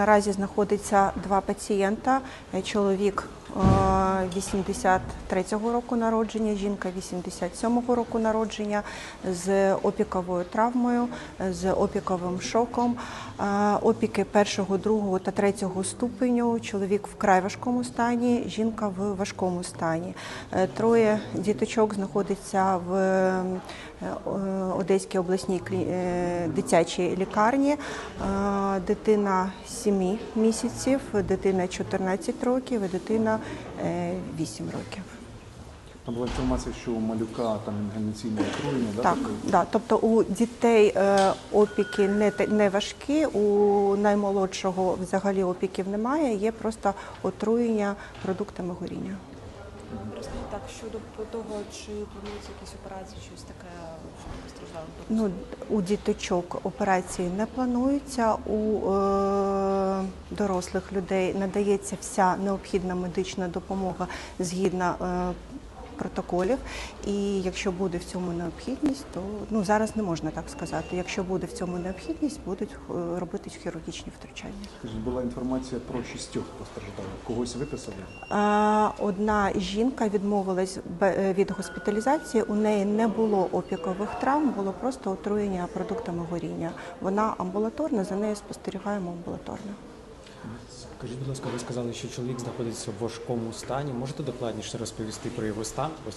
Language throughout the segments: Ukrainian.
наразі знаходиться два пацієнта. Е, Чоловік е, 83-го року народження, жінка 87-го року народження з опіковою травмою, е, з опіковим шоком. Е, Опіки першого, другого та третього ступеню. Чоловік в край важкому стані, жінка в важкому стані. Е, Троє діточок знаходиться в е, е, Одеській обласній е, дитячій лікарні. Е, Дитина 7 місяців, дитина 14 років і дитина е, 8 років. Там була інформація, що у малюка там інгаляційне отруєння, да? Так, да. тобто у дітей е, опіки не, не важкі, у наймолодшого взагалі опіків немає, є просто отруєння продуктами горіння. Розкажіть так щодо того, чи плануються якісь операції, щось таке, що постраждали? Ну, у діточок операції не плануються. У е, дорослих людей надається вся необхідна медична допомога згідно е, протоколів. І якщо буде в цьому необхідність, то ну зараз не можна так сказати. Якщо буде в цьому необхідність, будуть е, робити хірургічні втручання. Була інформація про шістьох постраждалих. Когось виписали? Одна жінка відмовилась е, від госпіталізації. У неї не було опікових травм, було просто отруєння продуктами горіння. Вона амбулаторна, за нею спостерігаємо амбулаторно. Скажіть, будь ласка, ви сказали, що чоловік знаходиться в важкому стані. Можете докладніше розповісти про його стан? Ось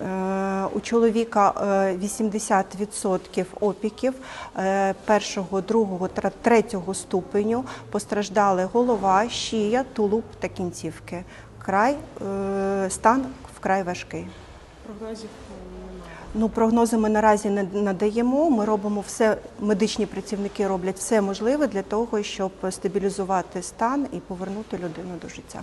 Е, У чоловіка е, 80% опіків е, першого, другого та третього ступеню постраждали голова, шия, тулуб та кінцівки. Край е, стан вкрай важкий. Прогнозів немає. Ну, прогнози ми наразі не надаємо. Ми робимо все, медичні працівники роблять все можливе для того, щоб стабілізувати стан і повернути людину до життя.